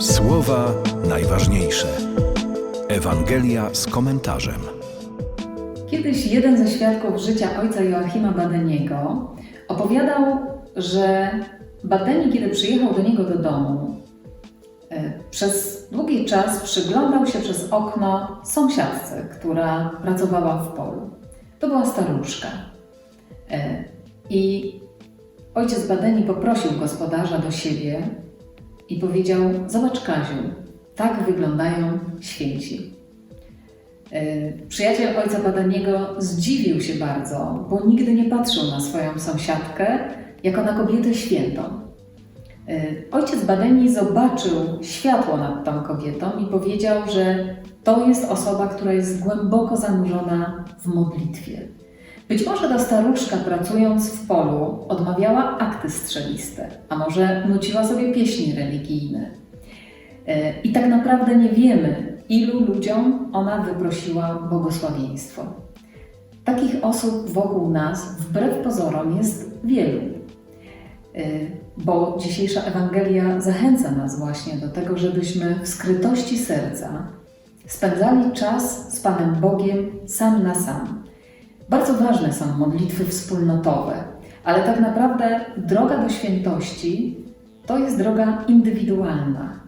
Słowa najważniejsze. Ewangelia z komentarzem. Kiedyś jeden ze świadków życia ojca Joachima Badeniego opowiadał, że Badeni, kiedy przyjechał do niego do domu, e, przez długi czas przyglądał się przez okno sąsiadce, która pracowała w polu. To była staruszka. E, I ojciec Badeni poprosił gospodarza do siebie i powiedział: Zobacz, Kaziu, tak wyglądają święci. E, Przyjaciel ojca Badaniego zdziwił się bardzo, bo nigdy nie patrzył na swoją sąsiadkę jako na kobietę świętą. E, Ojciec Badeni zobaczył światło nad tą kobietą i powiedział, że to jest osoba, która jest głęboko zanurzona w modlitwie. Być może ta staruszka, pracując w polu, odmawiała akty strzeliste, a może nuciła sobie pieśni religijne. E, I tak naprawdę nie wiemy, ilu ludziom ona wyprosiła błogosławieństwo. Takich osób wokół nas, wbrew pozorom, jest wielu. E, Bo dzisiejsza Ewangelia zachęca nas właśnie do tego, żebyśmy w skrytości serca spędzali czas z Panem Bogiem sam na sam. Bardzo ważne są modlitwy wspólnotowe, ale tak naprawdę droga do świętości to jest droga indywidualna.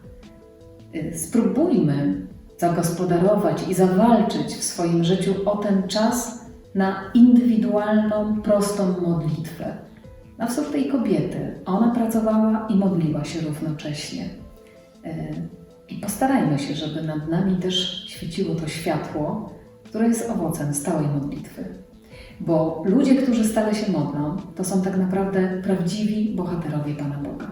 Y, Spróbujmy zagospodarować i zawalczyć w swoim życiu o ten czas na indywidualną, prostą modlitwę. Na wzór tej kobiety. Ona pracowała i modliła się równocześnie. Y, I postarajmy się, żeby nad nami też świeciło to światło, które jest owocem stałej modlitwy. Bo ludzie, którzy stale się modlą, to są tak naprawdę prawdziwi bohaterowie Pana Boga.